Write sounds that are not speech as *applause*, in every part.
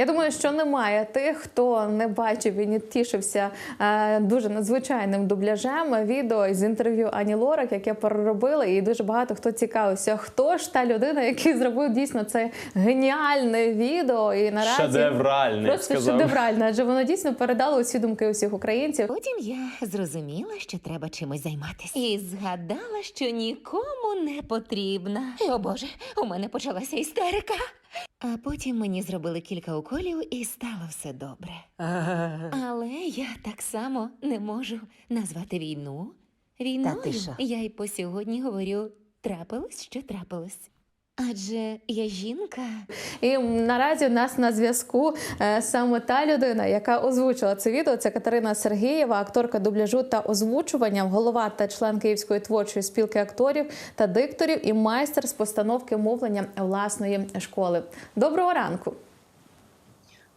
Я думаю, що немає тих, хто не бачив і не тішився е, дуже надзвичайним дубляжем. Відео з інтерв'ю Ані Лорак, яке переробили, і дуже багато хто цікавився, хто ж та людина, який зробив дійсно це геніальне відео. І наразі Шедевральне, просто сказав. шедевральне, адже воно дійсно передало усі думки усіх українців. Потім я зрозуміла, що треба чимось займатися. І згадала, що нікому не потрібна. О Боже, у мене почалася істерика. А потім мені зробили кілька уколів і стало все добре. Але я так само не можу назвати війну. Війною Та ти що? я й по сьогодні говорю: трапилось, що трапилось. Адже я жінка. І наразі у нас на зв'язку е, саме та людина, яка озвучила це відео. Це Катерина Сергієва, акторка дубляжу та озвучування, голова та член Київської творчої спілки акторів та дикторів і майстер з постановки мовлення власної школи. Доброго ранку.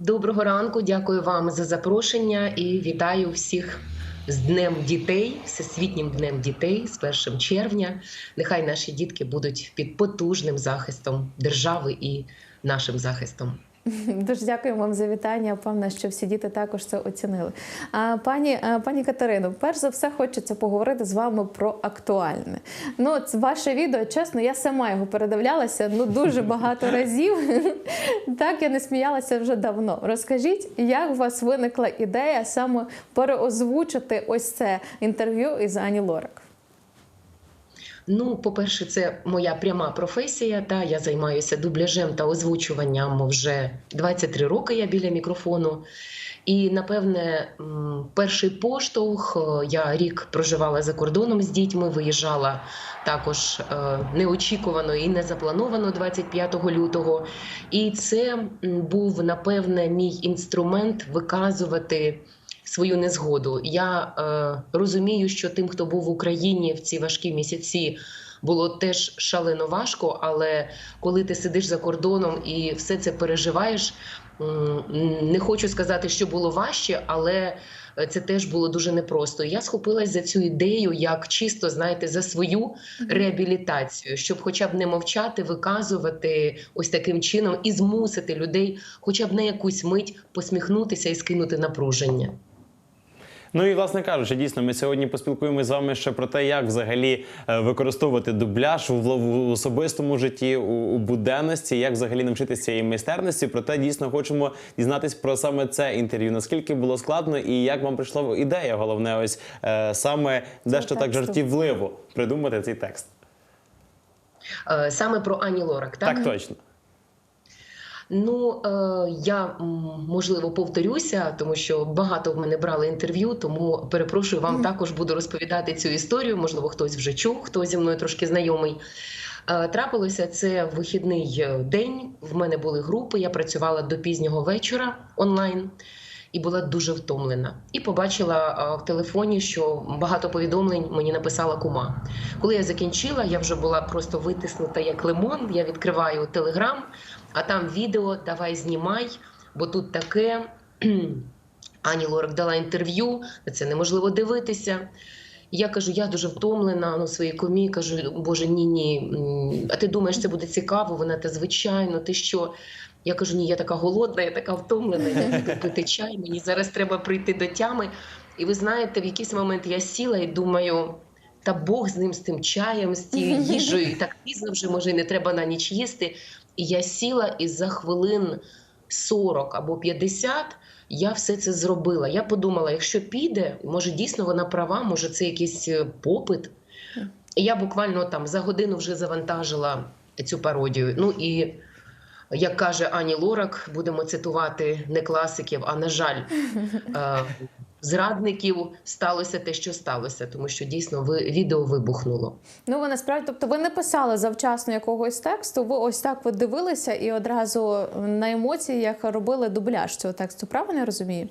Доброго ранку, дякую вам за запрошення і вітаю всіх з Днем дітей, Всесвітнім днем дітей з 1 червня. Нехай наші дітки будуть під потужним захистом держави і нашим захистом. *laughs* Дуже дякую вам за вітання. Певна, що всі діти також це оцінили. А пані, пані Катерино, перш за все, хочеться поговорити з вами про актуальне. Ну, це ваше відео, чесно, я сама його передивлялася ну дуже *laughs* багато разів. *laughs* Так я не сміялася вже давно. Розкажіть, як у вас виникла ідея саме переозвучити ось це інтерв'ю із Ані Лорак? Ну, по-перше, це моя пряма професія. Та я займаюся дубляжем та озвучуванням вже 23 роки. Я біля мікрофону. І напевне, перший поштовх е, я рік проживала за кордоном з дітьми, виїжджала також е, неочікувано і незаплановано 25 лютого. І це був напевне мій інструмент виказувати свою незгоду. Я е, розумію, що тим, хто був в Україні в ці важкі місяці, було теж шалено важко. Але коли ти сидиш за кордоном і все це переживаєш, не хочу сказати, що було важче, але е, це теж було дуже непросто. Я схопилась за цю ідею, як чисто знаєте, за свою реабілітацію, щоб, хоча б не мовчати, виказувати ось таким чином і змусити людей, хоча б на якусь мить посміхнутися і скинути напруження. Ну і власне кажучи, дійсно, ми сьогодні поспілкуємося з вами ще про те, як взагалі е, використовувати дубляж в, особистому житті, у, у буденності, як взагалі навчитися цієї майстерності. Проте дійсно хочемо дізнатись про саме це інтерв'ю. Наскільки було складно і як вам прийшла ідея, головне, ось е, саме дещо так жартівливо придумати цей текст. Е, Саме про Ані Лорак, так? Так точно. Ну е, я можливо повторюся, тому що багато в мене брали інтерв'ю, тому перепрошую, вам також буду розповідати цю історію. Можливо, хтось вже чув, хто зі мною трошки знайомий. Е, Трапилося це в вихідний е, день. В мене були групи. Я працювала до пізнього вечора онлайн і була дуже втомлена. І побачила в телефоні, що багато повідомлень мені написала кума. Коли я закінчила, я вже була просто витиснута як лимон. Я відкриваю телеграм, а там відео давай знімай, бо тут таке. *clears throat* Ані Лорак дала інтерв'ю, на це неможливо дивитися. Я кажу, я дуже втомлена ну, своїй комі. Кажу, Боже, ні, ні. А ти думаєш, це буде цікаво? Вона та звичайно, ти що? Я кажу, ні, я така голодна, я така втомлена, я буду пити чай, мені зараз треба прийти до тями. І ви знаєте, в якийсь момент я сіла і думаю, та Бог з ним, з тим чаєм, з тією їжею, і так пізно вже може і не треба на ніч їсти. І я сіла і за хвилин 40 або 50 я все це зробила. Я подумала, якщо піде, може дійсно вона права, може це якийсь е, попит. І я буквально там за годину вже завантажила цю пародію. Ну і як каже Ані Лорак, будемо цитувати не класиків, а на жаль, *laughs* е, зрадників сталося те, що сталося, тому що дійсно ви відео вибухнуло. Ну ви насправді, тобто ви не писали завчасно якогось тексту. Ви ось так от дивилися і одразу на емоціях робили дубляж цього тексту. Правильно я розумію?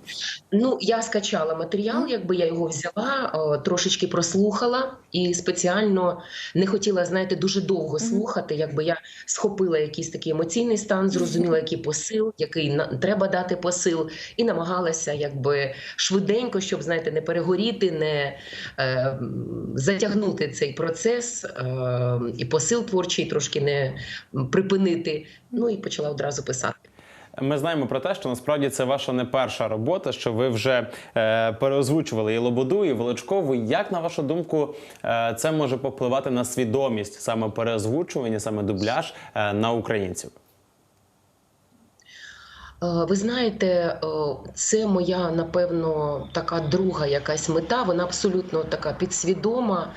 Ну, я скачала матеріал, якби я його взяла, е, трошечки прослухала і спеціально не хотіла, знаєте, дуже довго слухати. Якби я схопила якийсь такий емоційний стан, зрозуміла, який посил, який треба дати посил, і намагалася якби швиденько, щоб знаєте, не перегоріти, не е, затягнути цей процес е, і посил творчий трошки не припинити. Ну і почала одразу писати. Ми знаємо про те, що насправді це ваша не перша робота, що ви вже е, переозвучували і Лободу, і Волочкову. Як на вашу думку, е, це може попливати на свідомість саме переозвучування, саме дубляж е, на українців? Е, Ви знаєте, е, це моя, напевно, така друга якась мета. Вона абсолютно така підсвідома.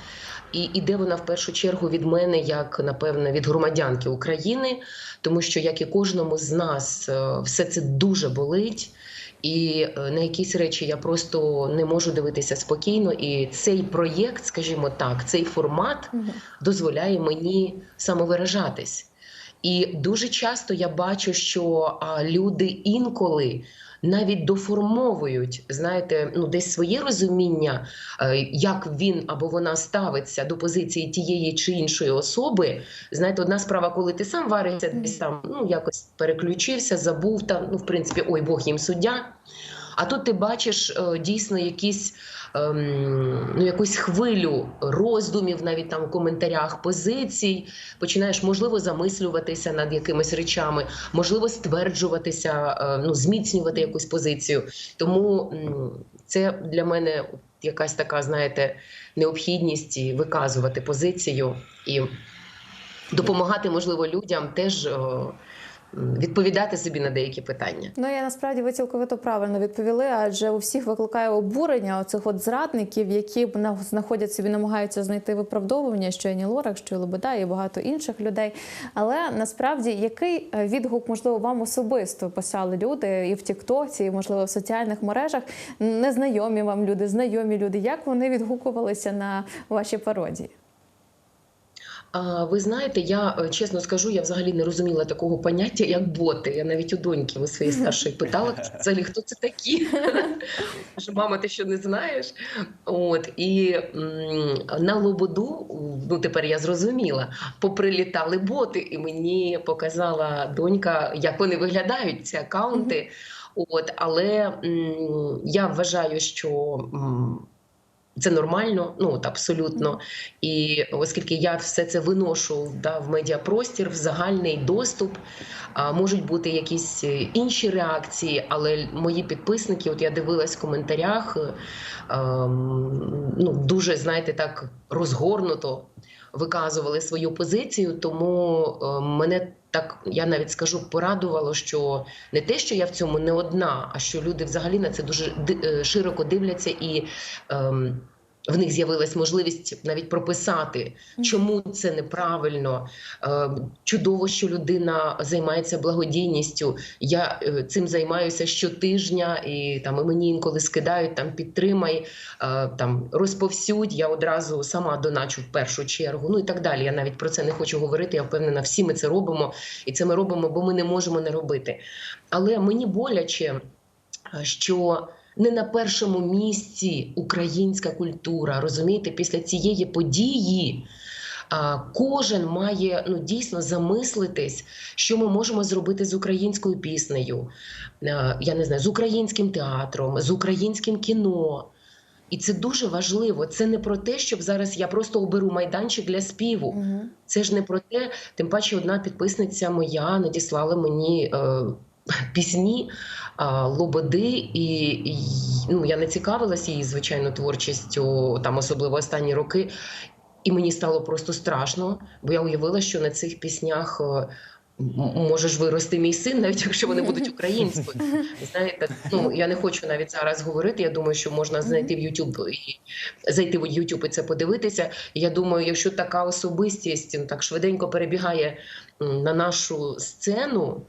І іде вона в першу чергу від мене, як напевно, від громадянки України, тому що, як і кожному з нас, е, все це дуже болить. І е, на якісь речі я просто не можу дивитися спокійно. І цей проєкт, скажімо так, цей формат дозволяє мені самовиражатись. І дуже часто я бачу, що люди інколи навіть доформовують, знаєте, ну десь своє розуміння, е, як він або вона ставиться до позиції тієї чи іншої особи. Знаєте, одна справа, коли ти сам варишся, десь там ну якось переключився, забув там, ну в принципі, ой, Бог їм суддя. А тут ти бачиш е, дійсно якісь ем, ну, якусь хвилю роздумів, навіть там в коментарях позицій. Починаєш, можливо, замислюватися над якимись речами, можливо, стверджуватися, е, ну, зміцнювати якусь позицію. Тому це для мене якась така, знаєте, необхідність виказувати позицію і допомагати, можливо, людям теж. Відповідати собі на деякі питання. Ну я насправді ви цілковито правильно відповіли, адже у всіх викликає обурення оцих от зрадників, які на- знаходять собі, намагаються знайти виправдовування, що і Ні Лорак, що і Лобода, і багато інших людей. Але насправді який е, відгук, можливо, вам особисто писали люди і в Тіктоці, і можливо в соціальних мережах, незнайомі вам люди, знайомі люди, як вони відгукувалися на ваші пародії? Ви знаєте, я е, чесно скажу, я взагалі не розуміла такого поняття, як боти. Я навіть у доньки у своєї старшої питала, *laughs* взагалі, хто це такі? *laughs* Каже, мама, ти що не знаєш? От і на Лободу, ну тепер я зрозуміла, поприлітали боти, і мені показала донька, як вони виглядають, ці акаунти. От, але м, я вважаю, що. м, це нормально, ну от абсолютно. І оскільки я все це виношу да, в медіапростір, в загальний доступ, а, можуть бути якісь е, інші реакції, але мої підписники, от я дивилась в коментарях, е, ем, ну, дуже, знаєте, так розгорнуто виказували свою позицію, тому е, мене так, я навіть скажу, порадувало, що не те, що я в цьому не одна, а що люди взагалі на це дуже е, широко дивляться і. Ем, в них з'явилась можливість навіть прописати, чому це неправильно. Е, Чудово, що людина займається благодійністю. Я е, цим займаюся щотижня, і там і мені інколи скидають там підтримай, е, там розповсюдь. Я одразу сама доначу в першу чергу. Ну і так далі. Я навіть про це не хочу говорити. Я впевнена, всі ми це робимо, і це ми робимо, бо ми не можемо не робити. Але мені боляче, що не на першому місці українська культура. Розумієте, після цієї події. а, Кожен має ну дійсно замислитись, що ми можемо зробити з українською піснею, я не знаю, з українським театром, з українським кіно. І це дуже важливо. Це не про те, щоб зараз я просто оберу майданчик для співу. Угу. Це ж не про те, тим паче одна підписниця моя надіслала мені е, пісні Лободи, і, і ну, я не цікавилася її, звичайно, творчістю, там особливо останні роки. І мені стало просто страшно, бо я уявила, що на цих піснях. е, Може ж вирости мій син, навіть якщо вони будуть українською. Знаєте, ну я не хочу навіть зараз говорити. Я думаю, що можна знайти в YouTube і зайти в YouTube і це подивитися. Я думаю, якщо така особистість так швиденько перебігає на нашу сцену.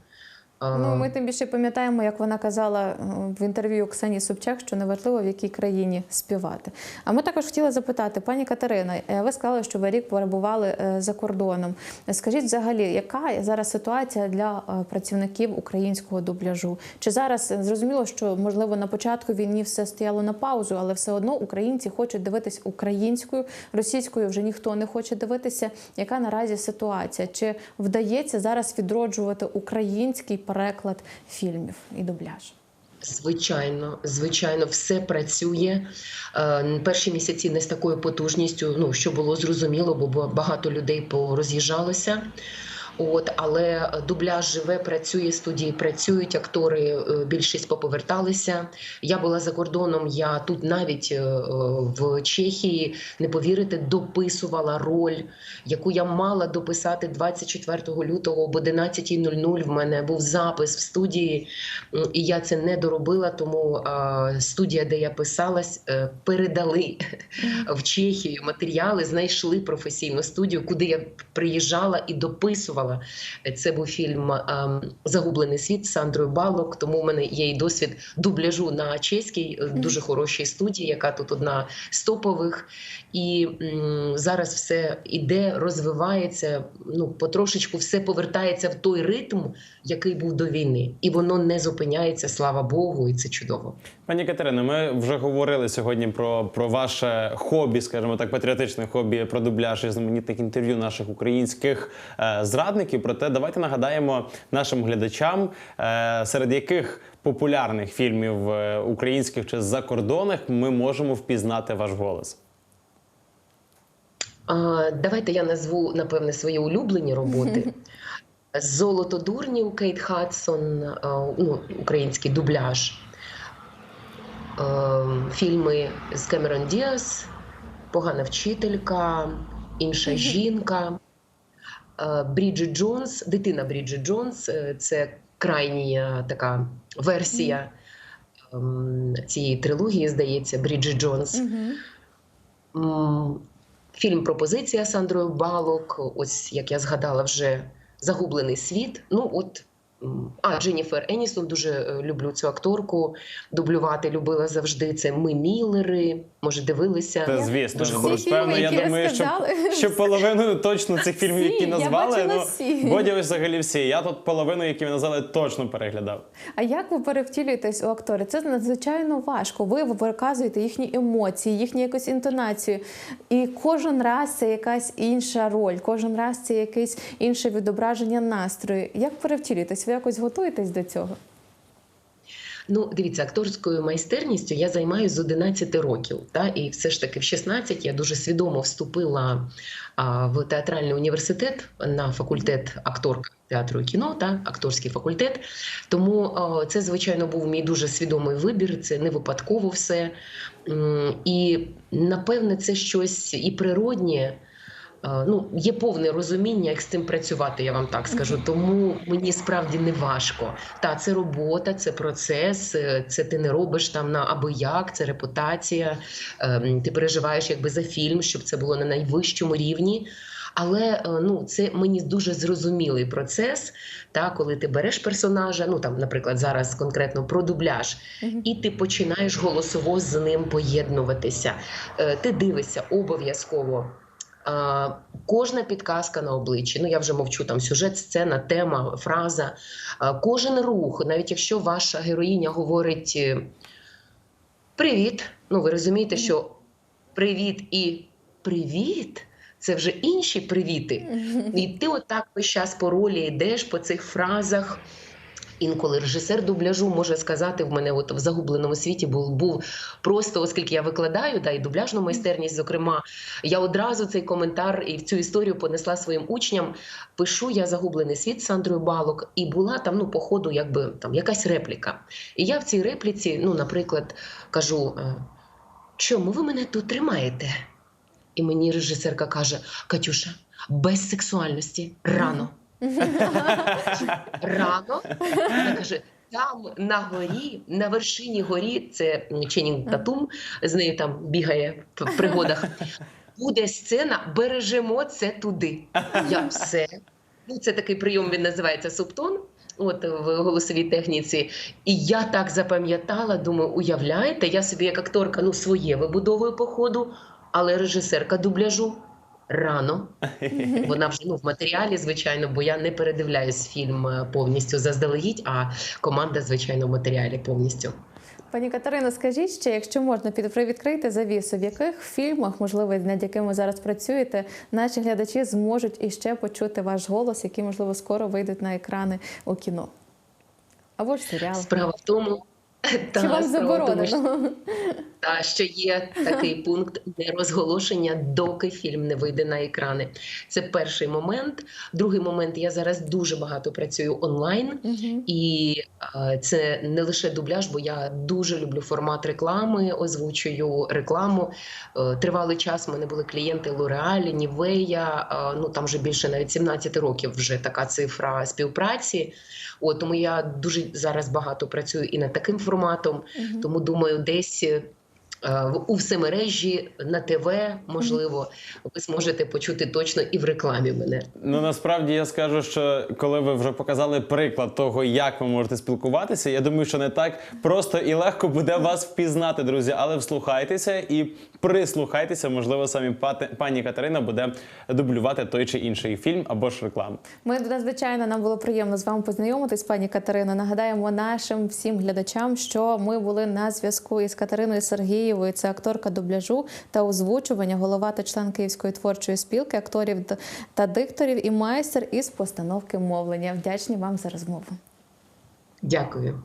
Ну, ми тим більше пам'ятаємо, як вона казала е, в інтерв'ю Оксані Собчак, що неважливо, в якій країні співати. А ми також хотіли запитати, пані Катерина, е, ви сказали, що ви рік перебували е, за кордоном. Скажіть взагалі, яка зараз ситуація для працівників українського дубляжу? Чи зараз зрозуміло, що можливо на початку війни все стояло на паузу, але все одно українці хочуть дивитись українською, російською вже ніхто не хоче дивитися. Яка наразі ситуація? Чи вдається зараз відроджувати український переклад фільмів і дубляж? Звичайно, звичайно, все працює. Е, Перші місяці не з такою потужністю, ну що було зрозуміло, бо ба- багато людей пороз'їжджалося. От, але дубляж живе, працює, студії працюють, актори е, більшість поповерталися. Я була за кордоном. Я тут навіть е, в Чехії не повірите, дописувала роль, яку я мала дописати 24 лютого об 11.00. В мене був запис в студії, і я це не доробила. Тому студія, де я писалась, е, передали в Чехію матеріали, знайшли професійну студію, куди я приїжджала і дописувала. Це був фільм ем, Загублений світ з Сандрою Балок. Тому в мене є і досвід дубляжу на чеській, е, дуже хорошій студії, яка тут одна з топових. І зараз все іде, розвивається. Ну потрошечку все повертається в той ритм, який був до війни, і воно не зупиняється. Слава Богу, і це чудово. Пані Катерино, ми вже говорили сьогодні про, про ваше хобі, скажімо так, патріотичне хобі про дубляж і знаменитих інтерв'ю наших українських е, зрадників. Проте давайте нагадаємо нашим глядачам, е, серед яких популярних фільмів е, українських чи закордонних ми можемо впізнати ваш голос. Давайте я назву напевне свої улюблені роботи. *laughs* Золото дурнів Кейт Хадсон, ну, український дубляж. Е, Фільми з Кемерон Діас, Погана вчителька, Інша жінка. Е, Бріджит Джонс, дитина Бріджит Джонс е, це крайня така версія ем, цієї трилогії, здається, Бріджит Джонс. М, Фільм Пропозиція з Сандрою Балок. Ось як я згадала вже Загублений світ. Ну от а Дженніфер Енісон дуже е, люблю цю акторку. Дублювати любила завжди. Це ми Міллери. Може, дивилися. Та звісно, Дуже певно, фільми, я які ви думаю, що, що половину точно цих фільмів, Всі, які назвали, бачила ну всі. Бодя взагалі всі. Я тут половину, які ви назвали, точно переглядав. А як ви перевтілюєтесь у актори? Це надзвичайно важко. Ви показуєте їхні емоції, їхню якусь інтонацію. І кожен раз це якась інша роль, кожен раз це якесь інше відображення настрою. Як перевтілюєтесь? Ви якось готуєтесь до цього? Ну, дивіться, акторською майстерністю я займаюся з 11 років. Та? І все ж таки в 16 я дуже свідомо вступила а, в театральний університет на факультет акторка театру і кіно, та акторський факультет. Тому а, це, звичайно, був мій дуже свідомий вибір. Це не випадково все. І напевне, це щось і природнє. Е, Ну, є повне розуміння, як з цим працювати, я вам так скажу. Тому мені справді не важко. Та це робота, це процес, е, це ти не робиш там на аби як, це репутація. Ем, Ти переживаєш якби за фільм, щоб це було на найвищому рівні. Але е, ну, це мені дуже зрозумілий процес. Та, коли ти береш персонажа, ну там, наприклад, зараз конкретно про дубляж, і ти починаєш голосово з ним поєднуватися. Ти дивишся обов'язково. Кожна підказка на обличчі, ну я вже мовчу там сюжет, сцена, тема, фраза, кожен рух, навіть якщо ваша героїня говорить е, привіт, ну ви розумієте, що привіт і привіт це вже інші привіти. *laughs* І ти отак весь час по ролі йдеш по цих фразах. Інколи режисер дубляжу може сказати, в мене от в загубленому світі був, був просто, оскільки я викладаю, да, і дубляжну майстерність, зокрема, я одразу цей коментар і в цю історію понесла своїм учням. Пишу я загублений світ з Сандрою Балок, і була там, ну, по ходу, якби там якась репліка. І я в цій репліці, ну, наприклад, кажу: е, чому ви мене тут тримаєте? І мені режисерка каже: Катюша, без сексуальності рано. Рано вона каже: там на горі, на вершині горі, це Ченінг Татум, з нею там бігає в пригодах. Буде сцена, бережемо це туди. Я все. Ну, це такий прийом, він називається субтон. От в голосовій техніці, і я так запам'ятала, думаю, уявляєте, я собі як акторка ну своє вибудовую по ходу, але режисерка дубляжу рано. Вона вже ну, в матеріалі, звичайно, бо я не передивляюсь фільм е, повністю заздалегідь, а команда, звичайно, в матеріалі повністю. Пані Катерино, скажіть ще, якщо можна під привідкрити завісу, в яких фільмах, можливо, над якими ви зараз працюєте, наші глядачі зможуть іще почути ваш голос, які, можливо, скоро вийдуть на екрани у кіно? Або ж серіал. Справа в тому, Та, Чи вам заборонено? Та *laughs* що є такий пункт нерозголошення, доки фільм не вийде на екрани. Це перший момент. Другий момент я зараз дуже багато працюю онлайн, Мгм. і е, це не лише дубляж, бо я дуже люблю формат реклами, озвучую рекламу. Е, тривалий час в мене були клієнти L'Oreal, Нівея. Е, ну там вже більше навіть 17 років вже така цифра співпраці. От тому я дуже зараз багато працюю і над таким форматом. Тому думаю, десь е, у всемережі на ТВ, можливо, ви зможете почути точно і в рекламі мене. Ну насправді я скажу, що коли ви вже показали приклад того, як ви можете спілкуватися, я думаю, що не так просто і легко буде вас впізнати, друзі. Але вслухайтеся і прислухайтеся. Можливо, самі пати- пані Катерина буде дублювати той чи інший фільм або ж рекламу. Ми надзвичайно нам було приємно з вами познайомитись, пані Катерино. Нагадаємо нашим всім глядачам, що ми були на зв'язку із Катериною Сергієвою. Це акторка дубляжу та озвучування, голова та член Київської творчої спілки акторів та дикторів і майстер із постановки мовлення. Вдячні вам за розмову. Дякую.